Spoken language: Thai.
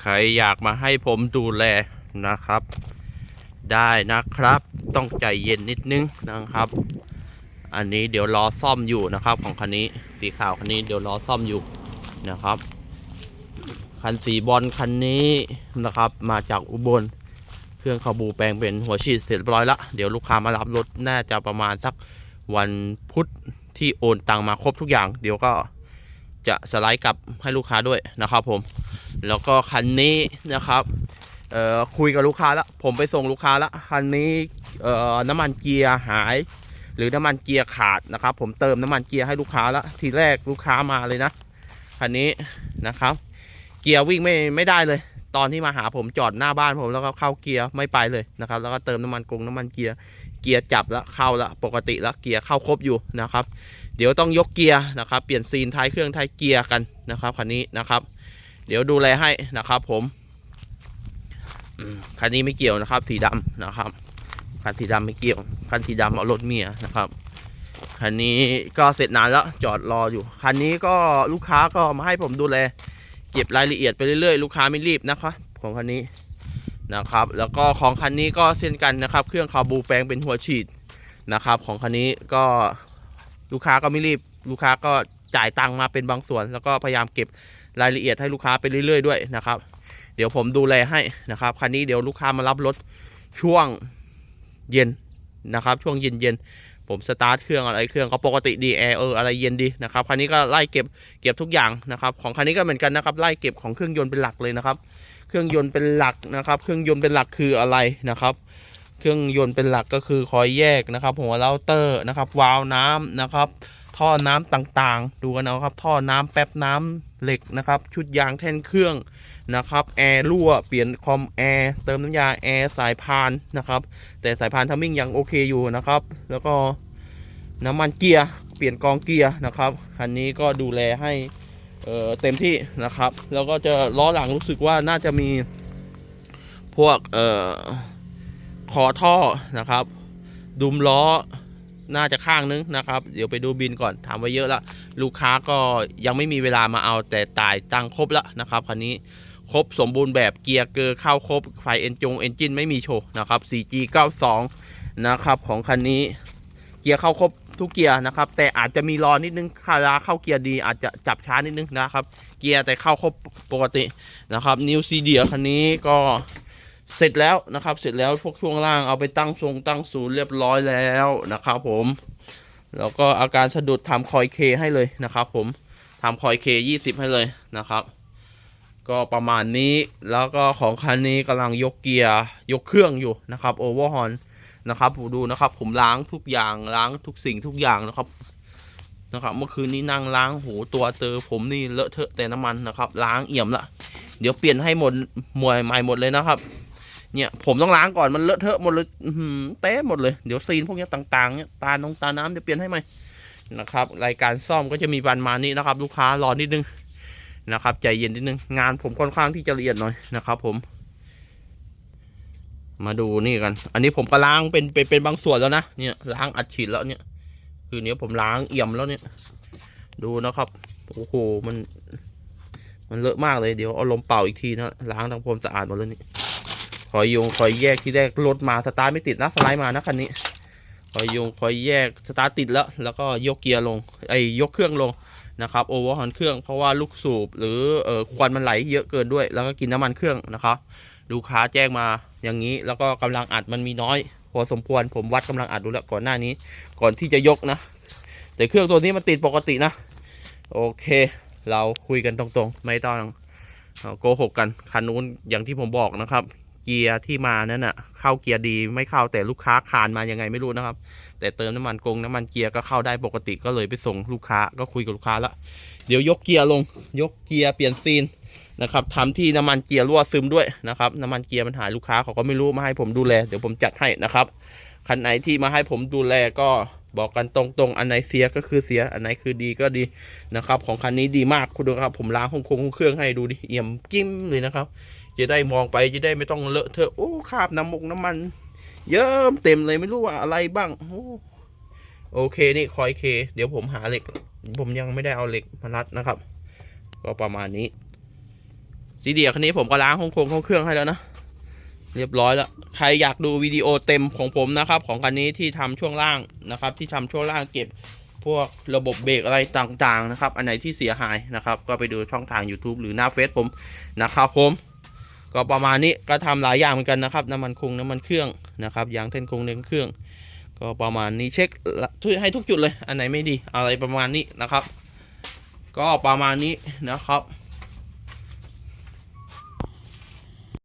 ใครอยากมาให้ผมดูแลนะครับ ได้นะครับ ต้องใจเย็นนิดนึงนะครับ อันนี้เดี๋ยวรอซ่อมอยู่นะครับ ของคันนี้สีขาวคันนี้เดี๋ยวรอซ่อมอยู่นะครับ คันสีบอลคันนี้นะครับ มาจากอุบล เครื่องคาบูแปลงเป็นหัวฉีดเสร็จเรียบร้อยละเดี๋ยวลูกค้ามารับรถน่าจะประมาณสักวันพุธที่โอนตังมาครบทุกอย่าง เดี๋ยวก็จะสไลด์กลับให้ลูกค้าด้วยนะครับผม แล้วก็คันนี้นะครับเอ่อคุยกับลูกค้าแล้วผมไปส่งลูกค้าแล้วคันนี้เอ่อน้ำมันเกียร์หาย หรือน้ำมันเกียร์ขาดนะครับ ผมเติมน้ำมันเกียร์ให้ลูกค้าแล้วทีแรกลูกค้ามาเลยนะคันนี้นะครับ เกียร์วิ่งไม่ไม่ได้เลย ตอนที่มาหาผมจอดหน้าบ้านผมแล้วก็เข้าเกียร์ไม่ไปเลยนะครับ แล้วก็เติมน้ำมันกงน้ำมันเกียร์เกียร์จับแล้วเข้าแล้วปกติแล้วเกียร์เข้าครบอยู่นะครับ เดี๋ยวต้องยกเกียร์นะครับ เปลี่ยนซีนท้ายเครื่องท้ายเกียร์กันนะครับคันนี้นะครับ เดี๋ยวดูแลให้นะครับผมคันนี้ไม่เกี่ยวนะครับ สีดำนะครับคันสีดำไม่เกี่ยวคันสีดำเอารถเมียนะครับคันนี้ก็เสร็จนานแล้วจอดรออยู่คันนี้ก็ลูกค้าก็มาให้ผมดูแล เก็บรายละเอียดไปเรื่อยๆ ลูกค้าไม่รีบนะครับของคันนี้นะครับ แล้วก็ของคันนี้ก็เช่นกันนะครับ เครื่องคาบูแปลงเป็นหัวฉีดนะครับ ของคันนี้ก็ลูกค้าก็ไม่รีบ ลูกค้าก็จ่ายตังค์มาเป็นบางส่วน แล้วก็พยายามเก็บ รายละเอียดให้ลูกค้าไปเรื่อย ๆ ด้วยนะครับ เดี๋ยวผมดูแลให้นะครับคันนี้เดี๋ยวลูกค้ามารับรถช่วงเย็นนะครับ ช่วงเย็นๆผมสตาร์ทเครื่องอะไรเครื่องก็ปกติดีแอร์เอออะไรเย็นดีนะครับคันนี้ก็ไล่เก็บเก็บทุกอย่างนะครับ ของคันนี้ก็เหมือนกันนะครับไล่เก็บของเครื่องยนต์เป็นหลักเลยนะครับ เครื่องยนต์เป็นหลักนะครับ เครื่องยนต์เป็นหลักคืออะไรนะครับ เครื่องยนต์เป็นหลักก็คือคอยแยกนะครับ หัวเราเตอร์นะครับวาล์วน้ำนะครับ ท่อน้ำต่างๆ ดูกันนะครับ ท่อน้ำแป๊บน้ำ เหล็กนะครับชุดยางแท่นเครื่องนะครับแอร์รั่วเปลี่ยนคอมแอร์เติมน้ำยาแอร์สายพานนะครับแต่สายพานทัมมิ่งยังโอเคอยู่นะครับ แล้วก็น้ำมันเกียร์เปลี่ยนกองเกียร์นะครับคันนี้ก็ดูแลให้เเต็มที่นะครับ แล้วก็จะล้อหลังรู้สึกว่าน่าจะมีพวกออคอท่อนะครับ ดุมล้อ น่าจะข้างนึงนะครับ เดี๋ยวไปดูบินก่อนถามไว้เยอะละลูกค้าก็ยังไม่มีเวลามาเอาแต่ตายตังครบล้วนะครับคันนี้ครบสมบูรณ์แบบเกียร์เกอร์เข้าครบไฟเอนจงเอนจินไม่มีโชว์นะครับ 4G 92 นะครับของคันนี้เกียร์เข้าครบทุกเกียร์นะครับ แต่อาจจะมีรอนิดนึงคาราเข้าเกียร์ดี อาจจะจับช้านิดนึงนะครับ เกียร์แต่เข้าครบปกตินะครับนิวซีเดียคันนี้ก็ เสร็จแล้วนะครับ เสร็จแล้วพวกช่วงล่างเอาไปตั้งทรงตั้งศูนย์เรียบร้อยแล้วนะครับผม แล้วก็อาการสะดุดทำคอยเคให้เลยนะครับ ผมทำคอยเคยี่สิบให้เลยนะครับ ก็ประมาณนี้แล้วก็ของคันนี้กำลังยกเกียร์ยกเครื่องอยู่นะครับโอเวอร์ฮอนนะครับผมดูนะครับ ผมล้างทุกอย่างล้างทุกสิ่งทุกอย่างนะครับนะครับเมื่อคืนนี้นั่งล้างโหตัวเตอผมนี่เลอะเทอะแต่น้ำมันนะครับ ล้างเอี่ยมละ เดี๋ยวเปลี่ยนให้หมดมวยใหม่หมดเลยนะครับ เนี่ยผมต้องล้างก่อนมันเลอะเทอะหมดเลยเต้หมดเลยเดี๋ยวซีนพวกนี้ต่างๆเนี่ยตาลงตาน้ำจะเปลี่ยนให้ใหม่นะครับ รายการซ่อมก็จะมีประมานี้นะครับ ลูกค้ารอนิดนึงนะครับ ใจเย็นนิดนึงงานผมค่อนข้างที่จะละเอียดหน่อยนะครับ ผม มาดูนี่กัน อันนี้ผมก็ล้างเป็นเป็นเป็นบางส่วนแล้วนะเนี่ยล้างอัดฉีดแล้วเนี่ย คือเนี้ยผมล้างเอี่ยมแล้วเนี่ย ดูนะครับโอ้โหมัน มันเลอะมากเลยเดี๋ยวเอาลมเป่าอีกทีนะล้างทำความสะอาดหมดแล้วนี่ คอยยงคอยแยกที่แรกรถมาสตาร์ทไม่ติดนะสไลด์มานะคันนี้คอยยงคอยแยกสตาร์ทติดแล้ว แล้วก็ยกเกียร์ลงไอ้ยกเครื่องลงนะครับโอเวอร์ฮอนเครื่องเพราะว่าลูกสูบหรือเอ่อควันมันไหลเยอะเกินด้วย แล้วก็กินน้ำมันเครื่องนะครับลูกค้าแจ้งมาอย่างนี้แล้วก็กำลังอัดมันมีน้อยพอสมควรผมวัดกำลังอัดดูแล้วก่อนหน้านี้ ก่อนที่จะยกนะ แต่เครื่องตัวนี้มันติดปกตินะ โอเค เราคุยกันตรงๆ ไม่ต้องโกหกกันคันนู้นอย่างที่ผมบอกนะครับ เกียร์ที่มานั้นน่ะ เข้าเกียร์ดีไม่เข้าแต่ลูกค้าคานมายังไงไม่รู้นะครับ แต่เติมน้ำมันกงน้ำมันเกียร์ก็เข้าได้ปกติก็เลยไปส่งลูกค้าก็คุยกับลูกค้าล้วเดี๋ยวยกเกียร์ลง ยกเกียร์เปลี่ยนซีนนะครับทำที่น้ำมันเกียร์รั่วซึมด้วยนะครับน้ำมันเกียร์มันหายลูกค้าเขาก็ไม่รู้มาให้ผมดูแลเดี๋ยวผมจัดให้นะครับคันไหนที่มาให้ผมดูแลก็บอกกันตรงๆ อันไหนเสียก็คือเสีย อันไหนคือดีก็ดีนะครับ ของคันนี้ดีมากคุณดูครับ ผมล้างห้องคงห้องเครื่องให้ดูดิเอี่ยมกิ้มเลยนะครับ จะได้มองไปจะได้ไม่ต้องเลอะเทอะโอ้คาบน้ำมกน้ำมัน เยิ้มเต็มเลยไม่รู้ว่าอะไรบ้างโอ้โอเคนี่คอยเค เดี๋ยวผมหาเหล็ก ผมยังไม่ได้เอาเหล็กมารัดนะครับ ก็ประมาณนี้ซีเดียคันนี้ผมก็ล้างห้องโครงห้องเครื่องให้แล้วนะเรียบร้อยแล้วใครอยากดูวิดีโอเต็มของผมนะครับ ของคันนี้ที่ทำช่วงล่างนะครับ ที่ทำช่วงล่างเก็บพวกระบบเบรกอะไรต่างๆนะครับ อันไหนที่เสียหายนะครับ ก็ไปดูช่องทาง YouTube หรือหน้าเฟซผมนะครับผม ก็ประมาณนี้ก็ทำหลายอย่างเหมือนกันนะครับ น้ำมันคงน้ำมันเครื่องนะครับยางเท่นคงเน้นเครื่อง ก็ประมาณนี้เช็คให้ทุกจุดเลย อันไหนไม่ดีอะไรประมาณนี้นะครับ ก็ประมาณนี้นะครับ